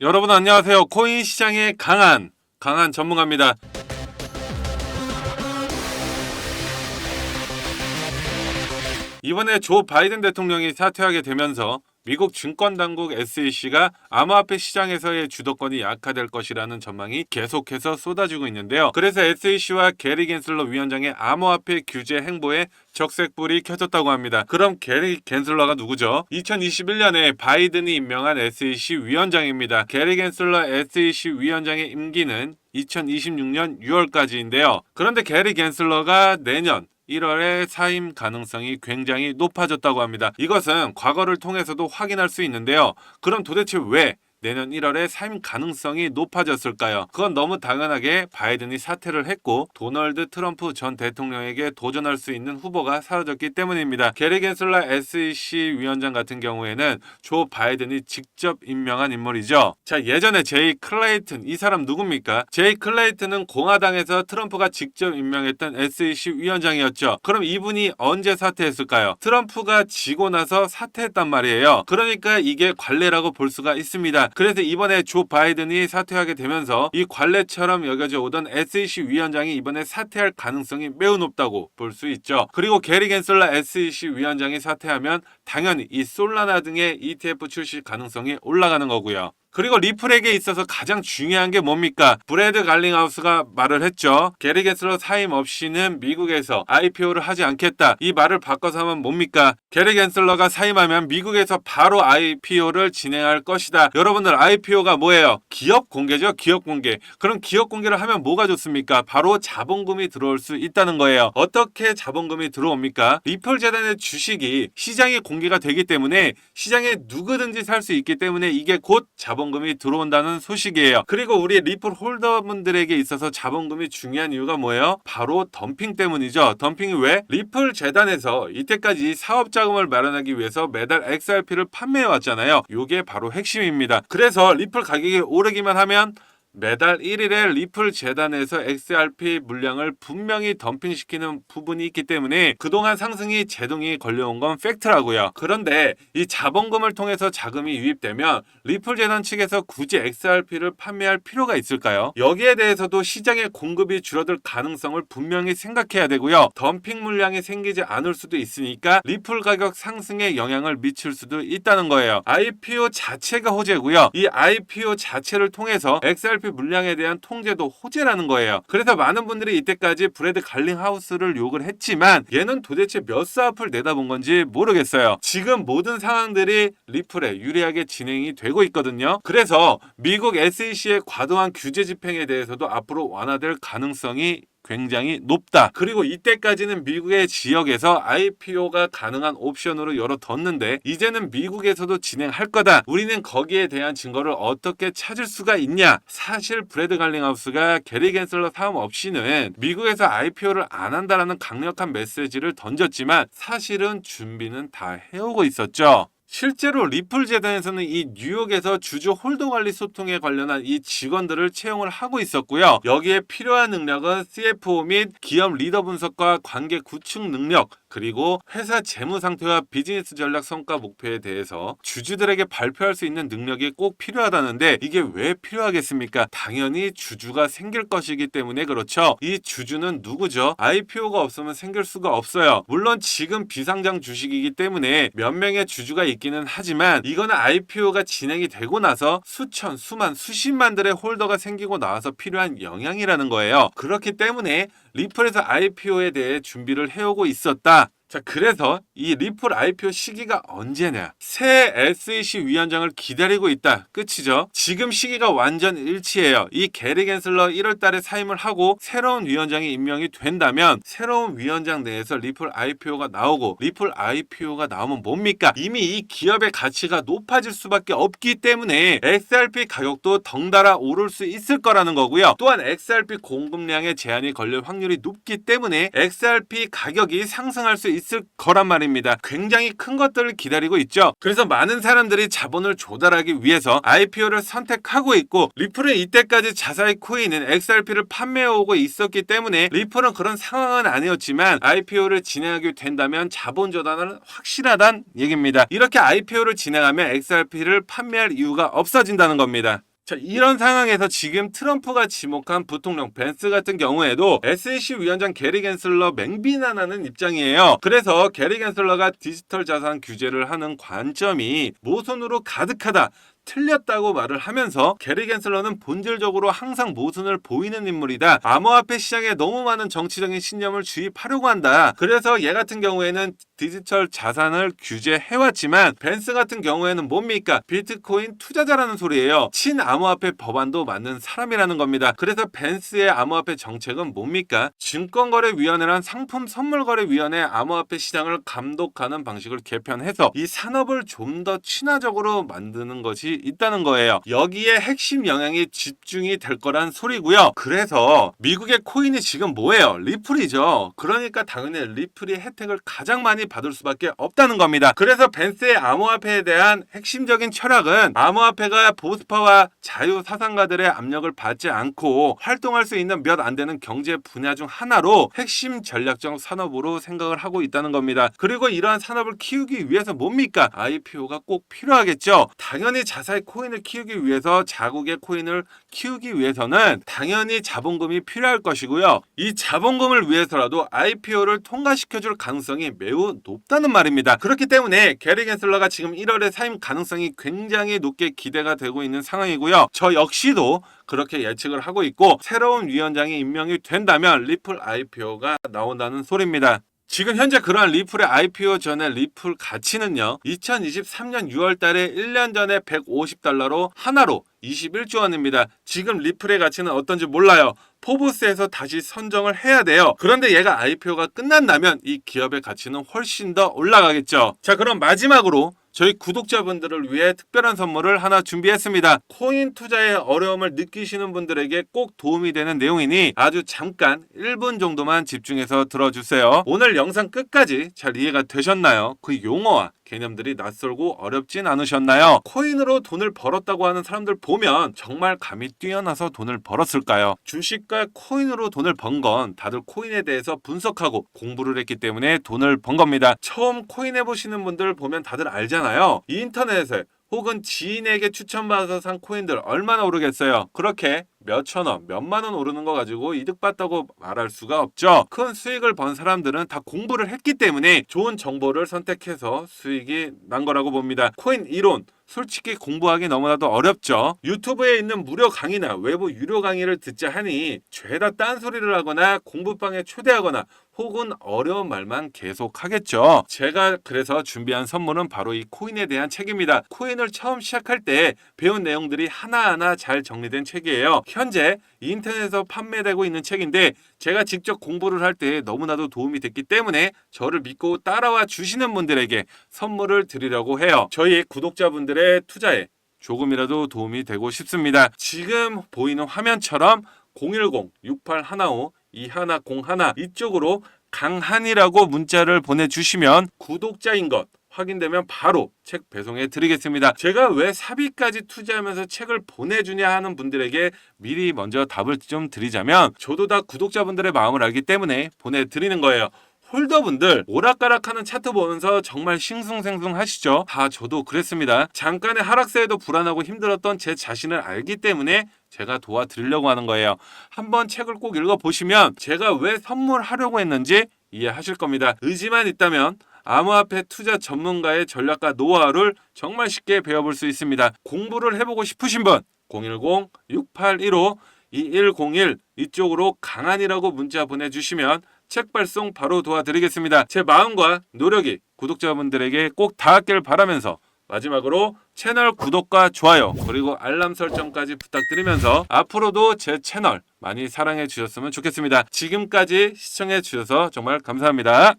여러분 안녕하세요. 코인 시장의 강한 강한 전문가입니다. 이번에 조 바이든 대통령이 사퇴하게 되면서 미국 증권 당국 SEC가 암호화폐 시장에서의 주도권이 약화될 것이라는 전망이 계속해서 쏟아지고 있는데요. 그래서 SEC와 게리 겐슬러 위원장의 암호화폐 규제 행보에 적색불이 켜졌다고 합니다. 그럼 게리 겐슬러가 누구죠? 2021년에 바이든이 임명한 SEC 위원장입니다. 게리 겐슬러 SEC 위원장의 임기는 2026년 6월까지인데요. 그런데 게리 겐슬러가 내년 1월에 사임 가능성이 굉장히 높아졌다고 합니다. 이것은 과거를 통해서도 확인할 수 있는데요. 그럼 도대체 왜 내년 1월에 사임 가능성이 높아졌을까요? 그건 너무 당연하게 바이든이 사퇴를 했고 도널드 트럼프 전 대통령에게 도전할 수 있는 후보가 사라졌기 때문입니다. 게리 겐슬러 SEC 위원장 같은 경우에는 조 바이든이 직접 임명한 인물이죠. 자, 예전에 제이 클레이튼 이 사람 누굽니까? 제이 클레이튼은 공화당에서 트럼프가 직접 임명했던 SEC 위원장이었죠. 그럼 이분이 언제 사퇴했을까요? 트럼프가 지고 나서 사퇴했단 말이에요. 그러니까 이게 관례라고 볼 수가 있습니다. 그래서 이번에 조 바이든이 사퇴하게 되면서 이 관례처럼 여겨져 오던 SEC 위원장이 이번에 사퇴할 가능성이 매우 높다고 볼 수 있죠. 그리고 게리 겐슬러 SEC 위원장이 사퇴하면 당연히 이 솔라나 등의 ETF 출시 가능성이 올라가는 거고요. 그리고 리플에게 있어서 가장 중요한 게 뭡니까? 브래드 갈링하우스가 말을 했죠. 게리 겐슬러 사임 없이는 미국에서 IPO를 하지 않겠다. 이 말을 바꿔서 하면 뭡니까? 게리 겐슬러가 사임하면 미국에서 바로 IPO를 진행할 것이다. 여러분들 IPO가 뭐예요? 기업 공개죠. 기업 공개. 그럼 기업 공개를 하면 뭐가 좋습니까? 바로 자본금이 들어올 수 있다는 거예요. 어떻게 자본금이 들어옵니까? 리플 재단의 주식이 시장에 공개가 되기 때문에 시장에 누구든지 살 수 있기 때문에 이게 곧 자본 금이 들어온다는 소식이에요. 그리고 우리 리플 홀더분들에게 있어서 자본금이 중요한 이유가 뭐예요? 바로 덤핑 때문이죠. 덤핑이 왜? 리플 재단에서 이때까지 사업 자금을 마련하기 위해서 매달 XRP를 판매해 왔잖아요. 요게 바로 핵심입니다. 그래서 리플 가격이 오르기만 하면 매달 1일에 리플 재단에서 XRP 물량을 분명히 덤핑시키는 부분이 있기 때문에 그동안 상승이 제동이 걸려온 건 팩트라고요. 그런데 이 자본금을 통해서 자금이 유입되면 리플 재단 측에서 굳이 XRP를 판매할 필요가 있을까요? 여기에 대해서도 시장의 공급이 줄어들 가능성을 분명히 생각해야 되고요. 덤핑 물량이 생기지 않을 수도 있으니까 리플 가격 상승에 영향을 미칠 수도 있다는 거예요. IPO 자체가 호재고요. 이 IPO 자체를 통해서 XRP 물량에 대한 통제도 호재라는 거예요. 그래서 많은 분들이 이때까지 브래드 갈링하우스를 욕을 했지만 얘는 도대체 몇 사업을 내다본 건지 모르겠어요. 지금 모든 상황들이 리플에 유리하게 진행이 되고 있거든요. 그래서 미국 SEC의 과도한 규제 집행에 대해서도 앞으로 완화될 가능성이 굉장히 높다. 그리고 이때까지는 미국의 지역에서 IPO가 가능한 옵션으로 열어뒀는데 이제는 미국에서도 진행할 거다. 우리는 거기에 대한 증거를 어떻게 찾을 수가 있냐? 사실 브래드 갈링하우스가 게리 겐슬러 사업 없이는 미국에서 IPO를 안 한다라는 강력한 메시지를 던졌지만 사실은 준비는 다 해오고 있었죠. 실제로 리플 재단에서는 이 뉴욕에서 주주 홀더 관리 소통에 관련한 이 직원들을 채용을 하고 있었고요. 여기에 필요한 능력은 CFO 및 기업 리더 분석과 관계 구축 능력, 그리고 회사 재무 상태와 비즈니스 전략 성과 목표에 대해서 주주들에게 발표할 수 있는 능력이 꼭 필요하다는데 이게 왜 필요하겠습니까? 당연히 주주가 생길 것이기 때문에 그렇죠. 이 주주는 누구죠? IPO가 없으면 생길 수가 없어요. 물론 지금 비상장 주식이기 때문에 몇 명의 주주가 있 기는 하지만 이거는 IPO가 진행이 되고 나서 수천, 수만, 수십만들의 홀더가 생기고 나와서 필요한 영향이라는 거예요. 그렇기 때문에 리플에서 IPO에 대해 준비를 해오고 있었다. 자, 그래서 이 리플 IPO 시기가 언제냐? 새 SEC 위원장을 기다리고 있다. 끝이죠. 지금 시기가 완전 일치해요. 이 게리 겐슬러 1월 달에 사임을 하고 새로운 위원장이 임명이 된다면 새로운 위원장 내에서 리플 IPO가 나오고 리플 IPO가 나오면 뭡니까? 이미 이 기업의 가치가 높아질 수밖에 없기 때문에 XRP 가격도 덩달아 오를 수 있을 거라는 거고요. 또한 XRP 공급량에 제한이 걸릴 확률이 높기 때문에 XRP 가격이 상승할 수 있을 거란 말입니다. 굉장히 큰 것들을 기다리고 있죠. 그래서 많은 사람들이 자본을 조달하기 위해서 IPO를 선택하고 있고 리플은 이때까지 자사의 코인은 XRP를 판매해오고 있었기 때문에 리플은 그런 상황은 아니었지만 IPO를 진행하게 된다면 자본 조달은 확실하단 얘기입니다. 이렇게 IPO를 진행하면 XRP를 판매할 이유가 없어진다는 겁니다. 자, 이런 상황에서 지금 트럼프가 지목한 부통령 벤스 같은 경우에도 SEC 위원장 게리 겐슬러 맹비난하는 입장이에요. 그래서 게리 겐슬러가 디지털 자산 규제를 하는 관점이 모순으로 가득하다. 틀렸다고 말을 하면서 게리 겐슬러는 본질적으로 항상 모순을 보이는 인물이다. 암호화폐 시장에 너무 많은 정치적인 신념을 주입하려고 한다. 그래서 얘 같은 경우에는 디지털 자산을 규제해왔지만 벤스 같은 경우에는 뭡니까? 비트코인 투자자라는 소리예요. 친암호화폐 법안도 만든 사람이라는 겁니다. 그래서 벤스의 암호화폐 정책은 뭡니까? 증권거래위원회란 상품선물거래위원회 암호화폐 시장을 감독하는 방식을 개편해서 이 산업을 좀 더 친화적으로 만드는 것이 있다는 거예요. 여기에 핵심 영향이 집중이 될 거란 소리고요. 그래서 미국의 코인이 지금 뭐예요? 리플이죠. 그러니까 당연히 리플이 혜택을 가장 많이 받을 수밖에 없다는 겁니다. 그래서 벤스의 암호화폐에 대한 핵심적인 철학은 암호화폐가 보스파와 자유 사상가들의 압력을 받지 않고 활동할 수 있는 몇 안 되는 경제 분야 중 하나로 핵심 전략적 산업으로 생각을 하고 있다는 겁니다. 그리고 이러한 산업을 키우기 위해서 뭡니까? IPO가 꼭 필요하겠죠. 당연히 자 사의 코인을 키우기 위해서 자국의 코인을 키우기 위해서는 당연히 자본금이 필요할 것이고요. 이 자본금을 위해서라도 IPO를 통과시켜줄 가능성이 매우 높다는 말입니다. 그렇기 때문에 게리 겐슬러가 지금 1월에 사임 가능성이 굉장히 높게 기대가 되고 있는 상황이고요. 저 역시도 그렇게 예측을 하고 있고 새로운 위원장이 임명이 된다면 리플 IPO가 나온다는 소리입니다. 지금 현재 그러한 리플의 IPO 전에 리플 가치는요. 2023년 6월 달에 1년 전에 150달러로 하나로 21조 원입니다. 지금 리플의 가치는 어떤지 몰라요. 포브스에서 다시 선정을 해야 돼요. 그런데 얘가 IPO가 끝난다면 이 기업의 가치는 훨씬 더 올라가겠죠. 자, 그럼 마지막으로 저희 구독자분들을 위해 특별한 선물을 하나 준비했습니다. 코인 투자에 어려움을 느끼시는 분들에게 꼭 도움이 되는 내용이니 아주 잠깐 1분 정도만 집중해서 들어주세요. 오늘 영상 끝까지 잘 이해가 되셨나요? 그 용어와 개념들이 낯설고 어렵진 않으셨나요? 코인으로 돈을 벌었다고 하는 사람들 보면 정말 감이 뛰어나서 돈을 벌었을까요? 주식과 코인으로 돈을 번 건 다들 코인에 대해서 분석하고 공부를 했기 때문에 돈을 번 겁니다. 처음 코인 해보시는 분들 보면 다들 알잖아요. 인터넷에 혹은 지인에게 추천받아서 산 코인들 얼마나 오르겠어요? 그렇게 몇천 원, 몇만 원 오르는 거 가지고 이득 봤다고 말할 수가 없죠. 큰 수익을 번 사람들은 다 공부를 했기 때문에 좋은 정보를 선택해서 수익이 난 거라고 봅니다. 코인 이론 솔직히 공부하기 너무나도 어렵죠. 유튜브에 있는 무료 강의나 외부 유료 강의를 듣자 하니 죄다 딴소리를 하거나 공부방에 초대하거나 혹은 어려운 말만 계속 하겠죠. 제가 그래서 준비한 선물은 바로 이 코인에 대한 책입니다. 코인을 처음 시작할 때 배운 내용들이 하나하나 잘 정리된 책이에요. 현재 인터넷에서 판매되고 있는 책인데 제가 직접 공부를 할 때 너무나도 도움이 됐기 때문에 저를 믿고 따라와 주시는 분들에게 선물을 드리려고 해요. 저희 구독자분들의 투자에 조금이라도 도움이 되고 싶습니다. 지금 보이는 화면처럼 010-6815-2101 이쪽으로 강한이라고 문자를 보내주시면 구독자인 것 확인되면 바로 책 배송해 드리겠습니다. 제가 왜 사비까지 투자하면서 책을 보내주냐 하는 분들에게 미리 먼저 답을 좀 드리자면 저도 다 구독자분들의 마음을 알기 때문에 보내드리는 거예요. 홀더분들 오락가락하는 차트 보면서 정말 싱숭생숭 하시죠? 다 저도 그랬습니다. 잠깐의 하락세에도 불안하고 힘들었던 제 자신을 알기 때문에 제가 도와드리려고 하는 거예요. 한번 책을 꼭 읽어보시면 제가 왜 선물하려고 했는지 이해하실 겁니다. 의지만 있다면 암호화폐 투자 전문가의 전략과 노하우를 정말 쉽게 배워볼 수 있습니다. 공부를 해보고 싶으신 분 010-6815-2101 이쪽으로 강한이라고 문자 보내주시면 책 발송 바로 도와드리겠습니다. 제 마음과 노력이 구독자분들에게 꼭 닿았길 바라면서 마지막으로 채널 구독과 좋아요 그리고 알람 설정까지 부탁드리면서 앞으로도 제 채널 많이 사랑해 주셨으면 좋겠습니다. 지금까지 시청해 주셔서 정말 감사합니다.